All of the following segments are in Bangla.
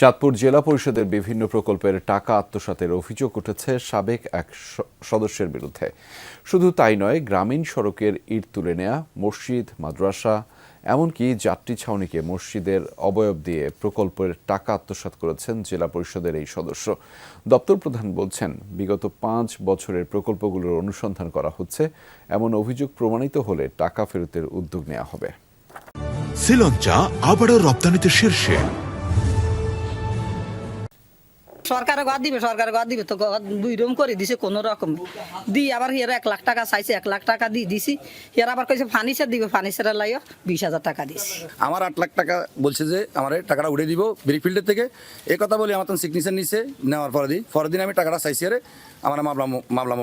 চাঁদপুর জেলা পরিষদের বিভিন্ন প্রকল্পের টাকা আত্মসাতের অভিযোগ উঠেছে সাবেক এক সদস্যের বিরুদ্ধে। শুধু তাই নয়, গ্রামীণ সড়কের ইট তুলে নেয়া, মসজিদ, মাদ্রাসা, এমনকি যাত্রী ছাউনিকে মসজিদের অবয়ব দিয়ে প্রকল্পের টাকা আত্মসাৎ করেছেন জেলা পরিষদের এই সদস্য। দপ্তর প্রধান বলছেন, বিগত পাঁচ বছরের প্রকল্পগুলোর অনুসন্ধান করা হচ্ছে। এমন অভিযোগ প্রমাণিত হলে টাকা ফেরতের উদ্যোগ নেওয়া হবে। শ্রীলঞ্চা আবারও রপ্তানিতে শীর্ষে। সরকারে ঘর দিবে সরকারে ঘর দিবে তো দুই রুম করে দিছে কোন রকম। দি আবার হিয়ারা এক লাখ টাকা চাইছে এক লাখ টাকা দিয়ে দিছি। হিয়ারা আবার কইছে ফার্নিচার দিবে ফার্নিচারের লাইও বিশ হাজার টাকা দিছি। আমার আট লাখ টাকা বলছে যে আমার টাকাটা উঠে দিব ব্রিকফিল্ডের থেকে। এই কথা বলে আমার তখন সিগনেচার নিছে নেওয়ার পরে দিই পরের দিন আমি টাকাটা চাইছি আরে আমার মামলা মামলা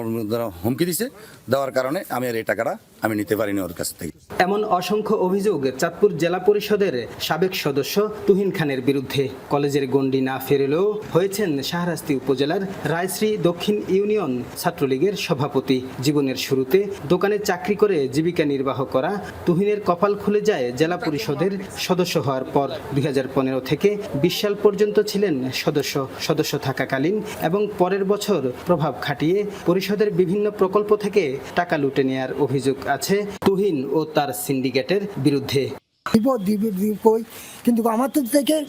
হুমকি দিছে। দেওয়ার কারণে আমি আর এই টাকাটা আমি নিতে পারিনি ওর কাছ থেকে। এমন অসংখ্য অভিযোগ চাঁদপুর জেলা পরিষদের সাবেক সদস্য তুহিন খানের বিরুদ্ধে। কলেজের গণ্ডি না ফেরলেও হয়েছেন শাহরাস্তি উপজেলার রায়শ্রী দক্ষিণ ইউনিয়ন ছাত্রলীগের সভাপতি। জীবনের শুরুতে দোকানে চাকরি করে জীবিকা নির্বাহ করা তুহিনের কপাল খুলে যায় জেলা পরিষদের সদস্য হওয়ার পর। দুই হাজার পনেরো থেকে বিশ সাল পর্যন্ত ছিলেন সদস্য। সদস্য থাকাকালীন এবং পরের বছর প্রভাব খাটিয়ে পরিষদের বিভিন্ন প্রকল্প থেকে টাকা লুটে নেয়ার অভিযোগ আছে তুহিন ও তার সিন্ডিকেটের বিরুদ্ধে। দিব দিব কই? কিন্তু আমার তো থেকে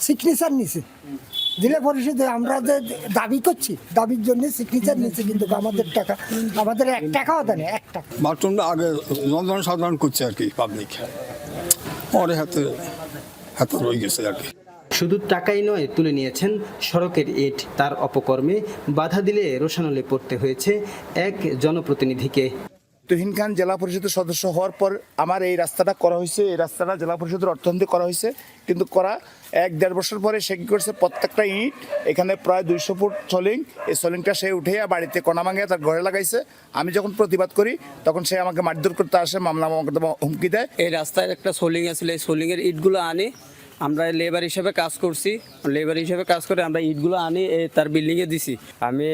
সিগনেচার নিছে। জেলা পরিষদে আমরা যে দাবি করছি দাবির জন্য সিগনেচার নিছে কিন্তু আমাদের টাকা আমাদের এক টাকাও দেয় এক টাকা। বাথরুমটা আগে জনসাধারণ সাধারণ করছে আর কি পাবলিক পরে হাতে হাতে রয়ে গেছে আর কি। শুধু টাকাই নয় তুলে নিয়েছেন সড়কের ইট তার অপকর্মে। বাধা দিলে রোশানলে পড়তে হয়েছে এক জনপ্রতিনিধিকে। তুহিন খান জেলা পরিষদের সদস্য হওয়ার পর আমার এই রাস্তাটা করা হয়েছে। এই রাস্তাটা জেলা পরিষদের অর্থনীতি করা হয়েছে। কিন্তু করা এক দেড় বছর পরে সে কী করছে? প্রত্যেকটা ইট এখানে প্রায় দুইশো ফুট সলিং এই সলিংটা সে উঠে বাড়িতে কণা ভাঙে তার ঘরে লাগাইছে। আমি যখন প্রতিবাদ করি, তখন সে আমাকে মারধর করতে আসে, মামলা মোকদ্দমা হুমকি দেয়। এই রাস্তায় একটা সোলিং আছে, এই সোলিং এর ইটগুলো আনি আমরা লেবার হিসেবে কাজ করছি। লেবার হিসেবে কাজ করে আমরা ইটগুলো আনি তার বিল্ডিং এ দিছি। আমি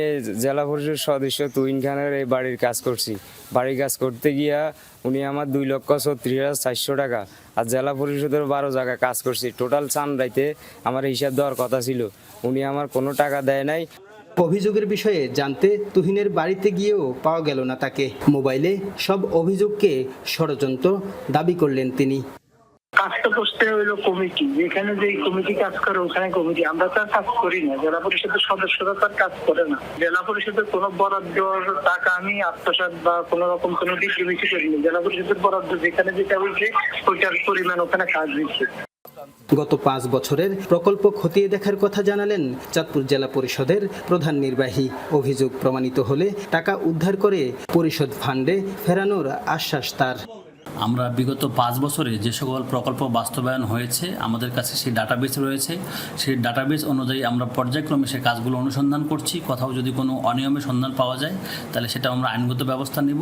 জেলা পরিষদ সদস্য তুইন খানের এই বাড়ির কাজ করছি। বাড়ির কাজ করতে গিয়া উনি আমার দুই লক্ষ ছত্রিশ হাজার চারশো টাকা আর জেলা পরিষদের বারো জায়গায় কাজ করছি। টোটাল চান রাইতে আমার হিসাব দেওয়ার কথা ছিল। উনি আমার কোনো টাকা দেয় নাই। অভিযোগের বিষয়ে জানতে তুহিনের বাড়িতে গিয়েও পাওয়া গেল না তাকে। মোবাইলে সব অভিযোগকে ষড়যন্ত্র দাবি করলেন তিনি। কাজটা করতে হইল কমিটি। যেখানে যে কমিটি কাজ করে, ওখানে কমিটি। আমরা তো কাজ করি না। জেলা পরিষদের সদস্যরা তার কাজ করে না। জেলা পরিষদের কোনো বরাদ্দর টাকা আমি আত্মসাৎ বা কোনো রকম কোনো দিক করিনি। জেলা পরিষদের বরাদ্দ যেখানে যেটা হয়েছে, ওইটার পরিমাণ ওখানে কাজ দিচ্ছে গত পাঁচ বছরের প্রকল্প খতিয়ে দেখার কথা জানালেন চাঁদপুর জেলা পরিষদের প্রধান নির্বাহী। অভিযোগ প্রমাণিত হলে টাকা উদ্ধার করে পরিষদ ফান্ডে ফেরানোর আশ্বাস তার। আমরা বিগত পাঁচ বছরে যে সকল প্রকল্প বাস্তবায়ন হয়েছে, আমাদের কাছে সেই ডাটাবেস রয়েছে। সেই ডাটাবেস অনুযায়ী আমরা পর্যায়ক্রমে সে কাজগুলো অনুসন্ধান করছি। কোথাও যদি কোনো অনিয়মের সন্ধান পাওয়া যায়, তাহলে সেটা আমরা আইনগত ব্যবস্থা নিব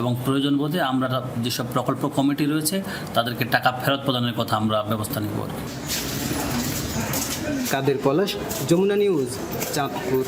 এবং প্রয়োজন বোধে আমরা যেসব প্রকল্প কমিটি রয়েছে, তাদেরকে টাকা ফেরত প্রদানের কথা আমরা ব্যবস্থা নিব কাদের পলাশ, যমুনা নিউজ, চাঁদপুর।